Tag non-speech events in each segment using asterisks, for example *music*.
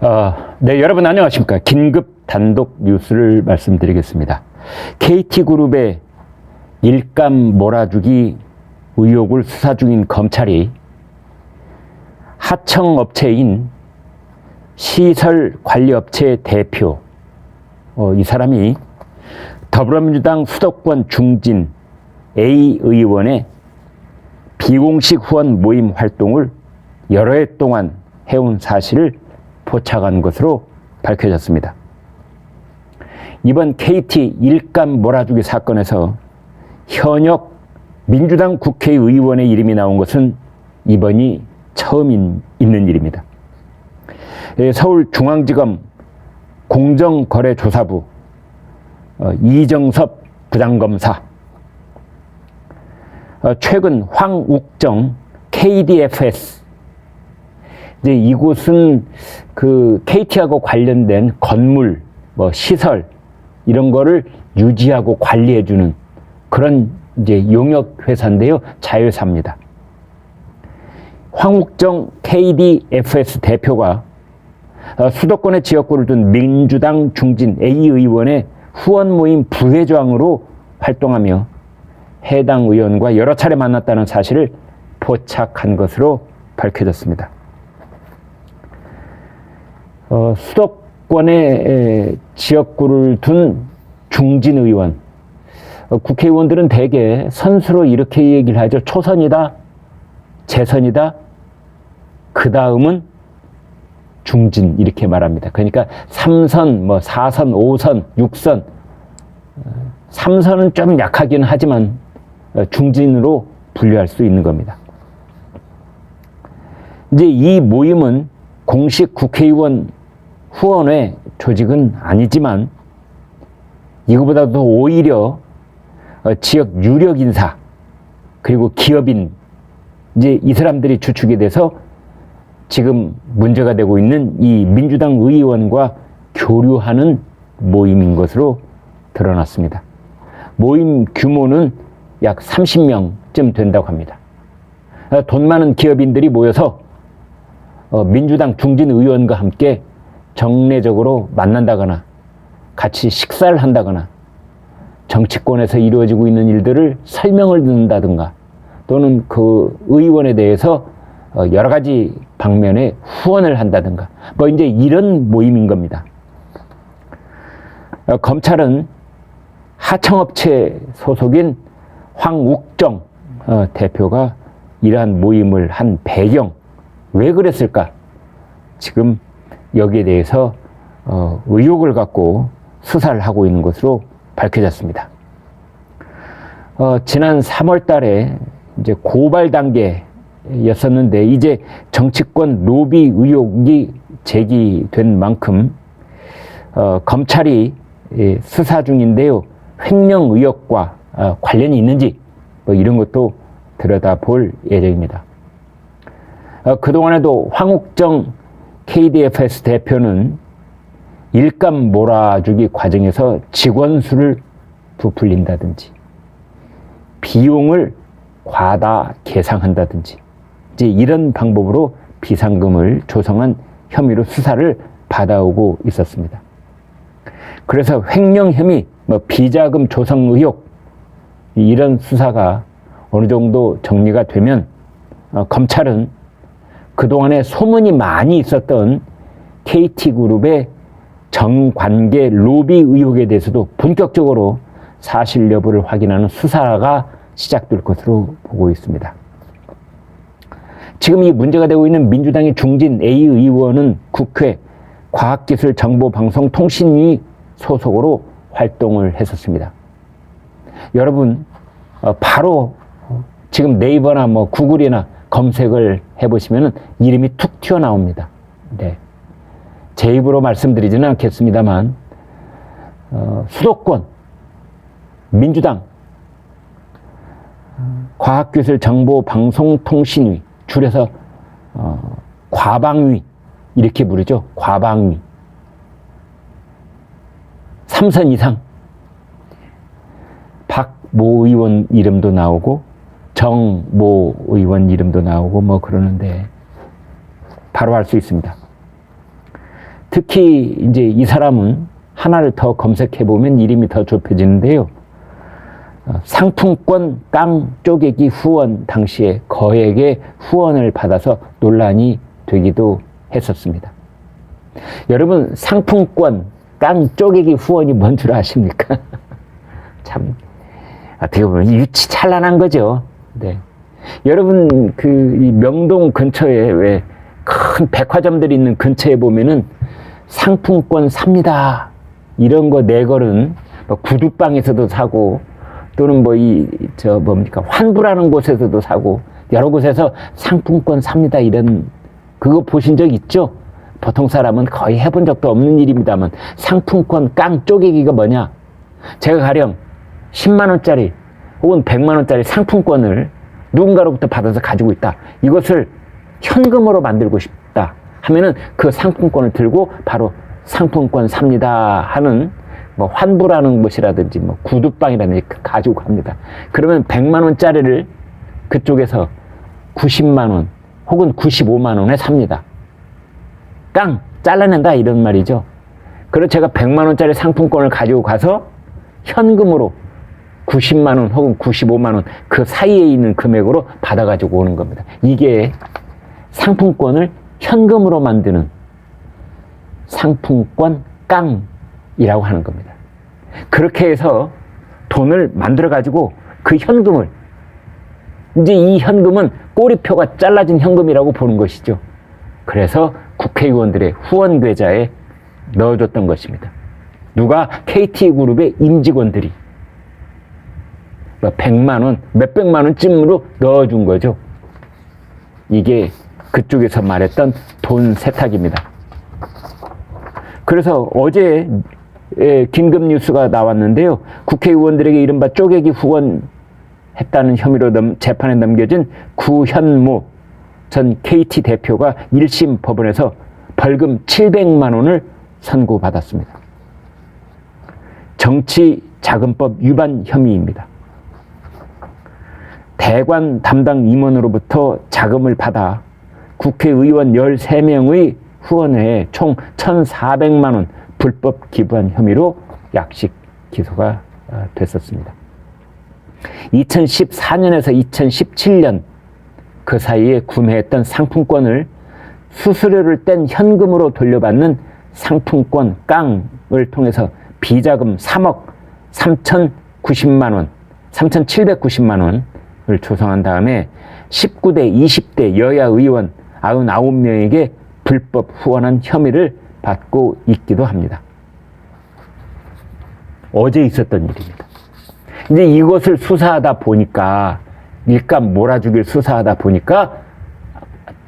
어, 네, 여러분 안녕하십니까. 긴급 단독 뉴스를 말씀드리겠습니다. KT그룹의 일감 몰아주기 의혹을 수사 중인 검찰이 하청업체인 시설관리업체 대표, 어, 이 사람이 더불어민주당 수도권 중진 A 의원의 비공식 후원 모임 활동을 여러 해 동안 해온 사실을 포착한 것으로 밝혀졌습니다. 이번 KT 일감 몰아주기 사건에서 현역 민주당 국회의원의 이름이 나온 것은 이번이 처음 있는 일입니다. 예, 서울중앙지검 공정거래조사부 어, 이정섭 부장검사 어, 최근 황욱정 KDFS 이제 이곳은 그 KT하고 관련된 건물, 뭐 시설 이런 거를 유지하고 관리해 주는 그런 이제 용역 회사인데요, 자회사입니다. 황욱정 KDFS 대표가 어, 수도권의 지역구를 둔 민주당 중진 A 의원의 후원 모임 부회장으로 활동하며 해당 의원과 여러 차례 만났다는 사실을 포착한 것으로 밝혀졌습니다. 어, 수도권의 지역구를 둔 중진 의원, 어, 국회의원들은 대개 선수로 이렇게 얘기를 하죠. 초선이다, 재선이다, 그 다음은 중진 이렇게 말합니다. 그러니까 3선, 뭐 4선, 5선, 6선, 3선은 좀 약하긴 하지만 어, 중진으로 분류할 수 있는 겁니다. 이제 이 모임은 공식 국회의원 후원회 조직은 아니지만 이거보다도 오히려 어, 지역 유력 인사 그리고 기업인 이제 이 사람들이 주축이 돼서 지금 문제가 되고 있는 이 민주당 의원과 교류하는 모임인 것으로 드러났습니다. 모임 규모는 약 30명쯤 된다고 합니다. 어, 돈 많은 기업인들이 모여서 어, 민주당 중진 의원과 함께 정례적으로 만난다거나 같이 식사를 한다거나 정치권에서 이루어지고 있는 일들을 설명을 듣는다든가 또는 그 의원에 대해서 어, 여러 가지 방면에 후원을 한다든가 뭐 이제 이런 모임인 겁니다. 어, 검찰은 하청업체 소속인 황욱정 어, 대표가 이러한 모임을 한 배경 왜 그랬을까 지금 여기에 대해서 의혹을 갖고 수사를 하고 있는 것으로 밝혀졌습니다. 어, 지난 3월 달에 이제 고발 단계였었는데 이제 정치권 로비 의혹이 제기된 만큼 어, 검찰이 예, 수사 중인데요. 횡령 의혹과 어, 관련이 있는지 뭐 이런 것도 들여다볼 예정입니다. 어, 그동안에도 황욱정 KDFS 대표는 일감 몰아주기 과정에서 직원 수를 부풀린다든지 비용을 과다 계상한다든지 이제 이런 방법으로 비상금을 조성한 혐의로 수사를 받아오고 있었습니다. 그래서 횡령 혐의, 뭐 비자금 조성 의혹 이런 수사가 어느 정도 정리가 되면 어, 검찰은 그동안에 소문이 많이 있었던 KT그룹의 정관계 로비 의혹에 대해서도 본격적으로 사실 여부를 확인하는 수사가 시작될 것으로 보고 있습니다. 지금 이 문제가 되고 있는 민주당의 중진 A 의원은 국회 과학기술정보방송통신위 소속으로 활동을 했었습니다. 여러분 어, 바로 지금 네이버나 뭐 구글이나 검색을 해보시면 이름이 툭 튀어나옵니다. 네. 제 입으로 말씀드리지는 않겠습니다만 어, 수도권 민주당 과학기술 정보 방송통신위 줄여서 어, 과방위 이렇게 부르죠. 과방위 3선 이상 박모 의원 이름도 나오고 정모 의원 이름도 나오고 뭐 그러는데 바로 알 수 있습니다. 특히 이제 이 사람은 하나를 더 검색해 보면 이름이 더 좁혀지는데요. 어, 상품권 깡 쪼개기 후원 당시에 거액의 후원을 받아서 논란이 되기도 했었습니다. 여러분 상품권 깡 쪼개기 후원이 뭔 줄 아십니까? *laughs* 참 어떻게 보면 유치 찬란한 거죠. 네. 여러분 그이 명동 근처에 왜 큰 백화점들이 있는 근처에 보면은 상품권 삽니다. 이런 거 네걸은 뭐 구두방에서도 사고 또는 뭐 이 저 뭡니까 환불하는 곳에서도 사고 여러 곳에서 상품권 삽니다 이런 그거 보신 적 있죠? 보통 사람은 거의 해본 적도 없는 일입니다만 상품권 깡 쪼개기가 뭐냐? 제가 가령 10만 원짜리 혹은 100만 원짜리 상품권을 누군가로부터 받아서 가지고 있다. 이것을 현금으로 만들고 싶다 하면은 그 상품권을 들고 바로 상품권 삽니다 하는 뭐 환불하는 곳이라든지 뭐 구두방이라든지 가지고 갑니다. 그러면 100만 원짜리를 그쪽에서 90만 원 혹은 95만 원에 삽니다. 깡 잘라낸다 이런 말이죠. 그래서 제가 100만 원짜리 상품권을 가지고 가서 현금으로 90만 원 혹은 95만 원 그 사이에 있는 금액으로 받아 가지고 오는 겁니다. 이게 상품권을 현금으로 만드는 상품권 깡이라고 하는 겁니다. 그렇게 해서 돈을 만들어 가지고 그 현금을 이제 이 현금은 꼬리표가 잘라진 현금이라고 보는 것이죠. 그래서 국회의원들의 후원 계좌에 넣어줬던 것입니다. 누가 KT그룹의 임직원들이 100만 원, 몇백만 원쯤으로 넣어준 거죠. 이게 그쪽에서 말했던 돈 세탁입니다. 그래서 어제 에, 긴급 뉴스가 나왔는데요. 국회의원들에게 이른바 쪼개기 후원했다는 혐의로 넘, 재판에 넘겨진 구현모 전 KT 대표가 1심 법원에서 벌금 700만 원을 선고받았습니다. 정치 자금법 위반 혐의입니다. 대관 담당 임원으로부터 자금을 받아 국회의원 13명의 후원회에 총 1,400만 원 불법 기부한 혐의로 약식 기소가 어, 됐었습니다. 2014년에서 2017년 그 사이에 구매했던 상품권을 수수료를 뗀 현금으로 돌려받는 상품권 깡을 통해서 비자금 3억 3,090만 원, 3,790만 원 을 조성한 다음에 19대, 20대 여야 의원 99명에게 불법 후원한 혐의를 받고 있기도 합니다. 어제 있었던 일입니다. 이제 이것을 수사하다 보니까 일감 몰아주길 수사하다 보니까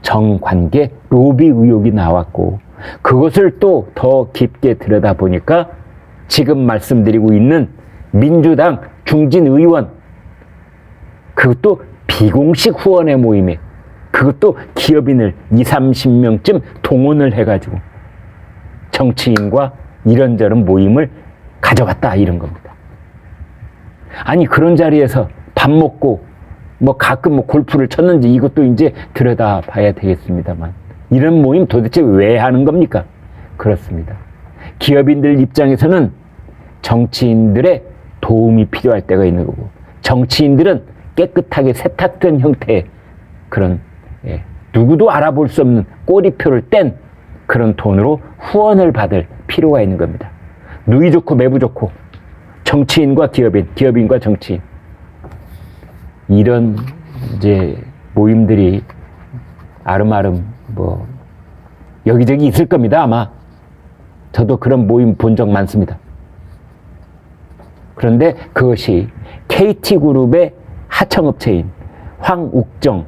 정관계 로비 의혹이 나왔고 그것을 또 더 깊게 들여다 보니까 지금 말씀드리고 있는 민주당 중진 의원 그것도 비공식 후원의 모임에 그것도 기업인을 2, 30명쯤 동원을 해가지고 정치인과 이런저런 모임을 가져갔다 이런 겁니다. 아니 그런 자리에서 밥 먹고 뭐 가끔 뭐 골프를 쳤는지 이것도 이제 들여다 봐야 되겠습니다만 이런 모임 도대체 왜 하는 겁니까? 그렇습니다. 기업인들 입장에서는 정치인들의 도움이 필요할 때가 있는 거고 정치인들은 깨끗하게 세탁된 형태의 그런 예, 누구도 알아볼 수 없는 꼬리표를 뗀 그런 돈으로 후원을 받을 필요가 있는 겁니다. 누이 좋고 매부 좋고 정치인과 기업인, 기업인과 정치인 이런 이제 모임들이 아름아름 뭐 여기저기 있을 겁니다 아마 저도 그런 모임 본 적 많습니다. 그런데 그것이 KT그룹의 하청업체인 황욱정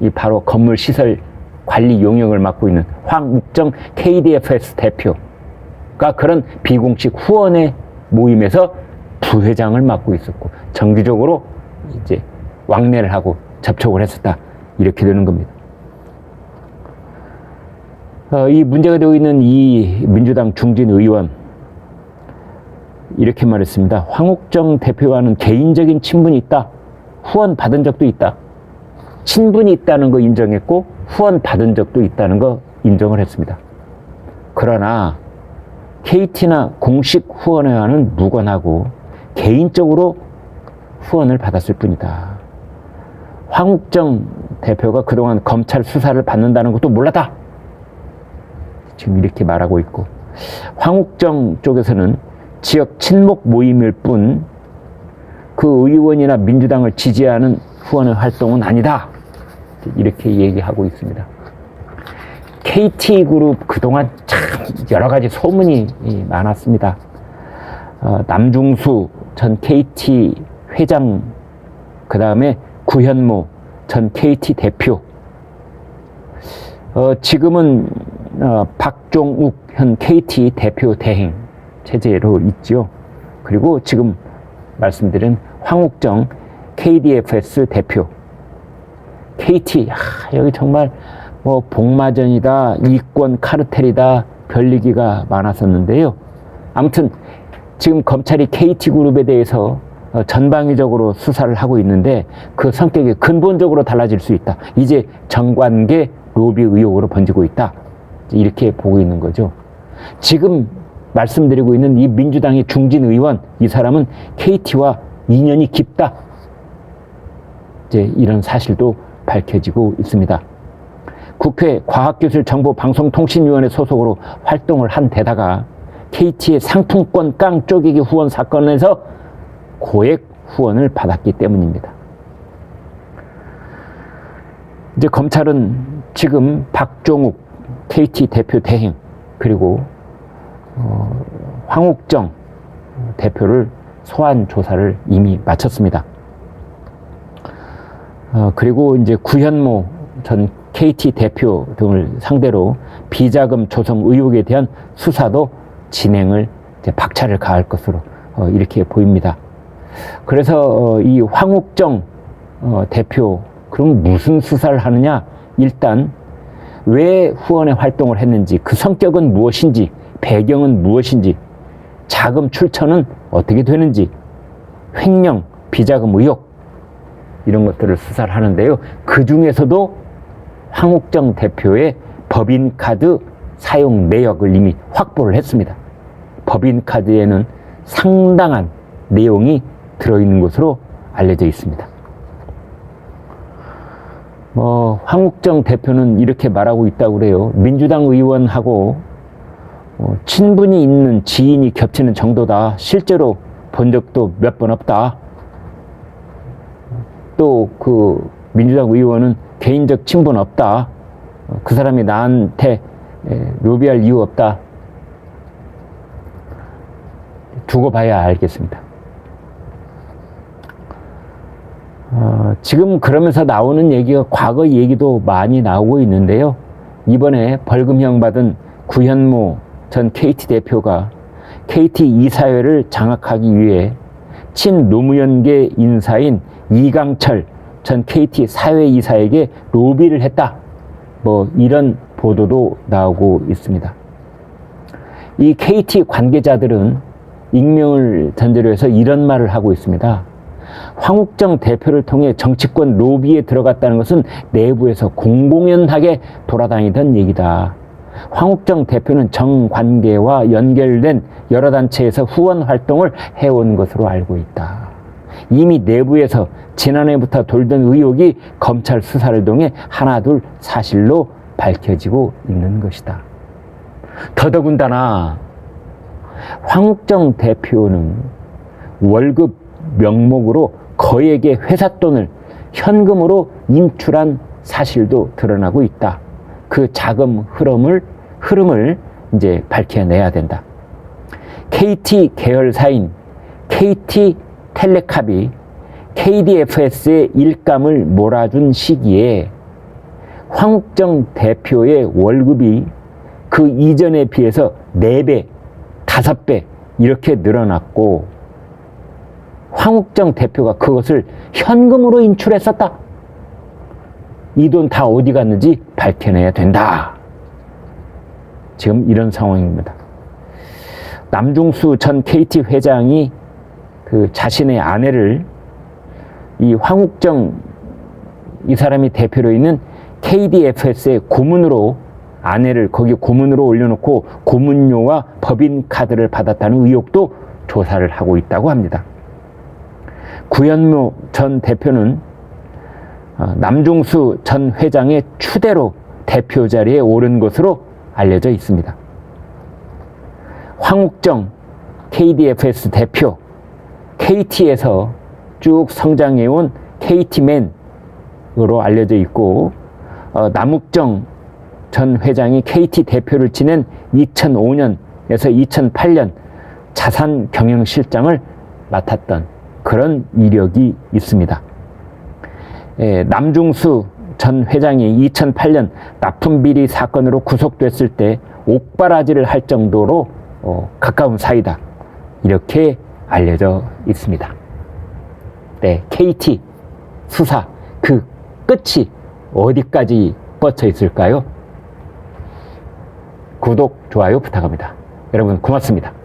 이 바로 건물 시설 관리 용역을 맡고 있는 황욱정 KDFS 대표가 그런 비공식 후원의 모임에서 부회장을 맡고 있었고 정기적으로 이제 왕래를 하고 접촉을 했었다 이렇게 되는 겁니다. 어, 이 문제가 되고 있는 이 민주당 중진 의원 이렇게 말했습니다. 황옥정 대표와는 개인적인 친분이 있다. 후원 받은 적도 있다. 친분이 있다는 거 인정했고 후원 받은 적도 있다는 거 인정을 했습니다. 그러나 KT나 공식 후원회와는 무관하고 개인적으로 후원을 받았을 뿐이다. 황욱정 대표가 그동안 검찰 수사를 받는다는 것도 몰랐다. 지금 이렇게 말하고 있고 황욱정 쪽에서는 지역 친목 모임일 뿐 그 의원이나 민주당을 지지하는 후원의 활동은 아니다. 이렇게 얘기하고 있습니다. KT그룹 그동안 참 여러 가지 소문이 많았습니다. 어, 남중수 전 KT 회장, 그 다음에 구현모 전 KT 대표, 어, 지금은 어, 박종욱 현 KT 대표 대행 체제로 있지요. 그리고 지금 말씀드린 황욱정 KDFS 대표, KT 아, 여기 정말 뭐 복마전이다, 이권 카르텔이다 별 얘기가 많았었는데요. 아무튼 지금 검찰이 KT그룹에 대해서 어, 전방위적으로 수사를 하고 있는데 그 성격이 근본적으로 달라질 수 있다. 이제 정관계 로비 의혹으로 번지고 있다. 이렇게 보고 있는 거죠. 지금 말씀드리고 있는 이 민주당의 중진 의원, 이 사람은 KT와 인연이 깊다. 이제 이런 사실도 밝혀지고 있습니다. 국회 과학기술정보방송통신위원회 소속으로 활동을 한 데다가 KT의 상품권 깡 쪼개기 후원 사건에서 고액 후원을 받았기 때문입니다. 이제 검찰은 지금 박종욱 KT 대표 대행 그리고 어, 황욱정 대표를 소환 조사를 이미 마쳤습니다. 어, 그리고 이제 구현모 전 KT 대표 등을 상대로 비자금 조성 의혹에 대한 수사도 진행을 박차를 가할 것으로 어, 이렇게 보입니다. 그래서 어, 이 황욱정 어, 대표 그럼 무슨 수사를 하느냐? 일단 왜 후원의 활동을 했는지 그 성격은 무엇인지 배경은 무엇인지 자금 출처는 어떻게 되는지 횡령 비자금 의혹 이런 것들을 수사를 하는데요. 그 중에서도 황욱정 대표의 법인카드 사용 내역을 이미 확보를 했습니다. 법인카드에는 상당한 내용이 들어있는 것으로 알려져 있습니다. 뭐, 황욱정 대표는 이렇게 말하고 있다고 그래요. 민주당 의원하고 어, 친분이 있는 지인이 겹치는 정도다. 실제로 본 적도 몇 번 없다. 또 그 민주당 의원은 개인적 친분 없다. 어, 그 사람이 나한테 로비할 이유 없다. 두고 봐야 알겠습니다. 어, 지금 그러면서 나오는 얘기가 과거 얘기도 많이 나오고 있는데요. 이번에 벌금형 받은 구현모 전 KT 대표가 KT 이사회를 장악하기 위해 친 노무현계 인사인 이강철 전 KT 사회이사에게 로비를 했다. 뭐 이런 보도도 나오고 있습니다. 이 KT 관계자들은 익명을 전제로 해서 이런 말을 하고 있습니다. 황욱정 대표를 통해 정치권 로비에 들어갔다는 것은 내부에서 공공연하게 돌아다니던 얘기다. 황욱정 대표는 정관계와 연결된 여러 단체에서 후원 활동을 해온 것으로 알고 있다. 이미 내부에서 지난해부터 돌던 의혹이 검찰 수사를 통해 하나둘 사실로 밝혀지고 있는 것이다. 더더군다나 황욱정 대표는 월급 명목으로 거액의 회사 돈을 현금으로 인출한 사실도 드러나고 있다. 그 자금 흐름을 흐름을 이제 밝혀내야 된다. KT 계열사인 KT 텔레캅이 KDFS의 일감을 몰아준 시기에 황욱정 대표의 월급이 그 이전에 비해서 4배, 5배 이렇게 늘어났고 황욱정 대표가 그것을 현금으로 인출했었다. 이 돈 다 어디 갔는지 밝혀내야 된다. 지금 이런 상황입니다. 남중수 전 KT 회장이 그 자신의 아내를 이 황욱정 이 사람이 대표로 있는 KDFS의 고문으로 아내를 거기 고문으로 올려놓고 고문료와 법인 카드를 받았다는 의혹도 조사를 하고 있다고 합니다. 구현무 전 대표는 어, 남중수 전 회장의 추대로 대표 자리에 오른 것으로 알려져 있습니다. 황욱정 KDFS 대표, KT에서 쭉 성장해온 KT맨으로 알려져 있고, 어, 남욱정 전 회장이 KT 대표를 지낸 2005년에서 2008년 자산 경영실장을 맡았던 그런 이력이 있습니다. 예, 남중수 전 회장이 2008년 납품 비리 사건으로 구속됐을 때 옥바라지를 할 정도로 어, 가까운 사이다. 이렇게 알려져 있습니다. 네, KT 수사 그 끝이 어디까지 뻗쳐 있을까요? 구독, 좋아요 부탁합니다. 여러분 고맙습니다.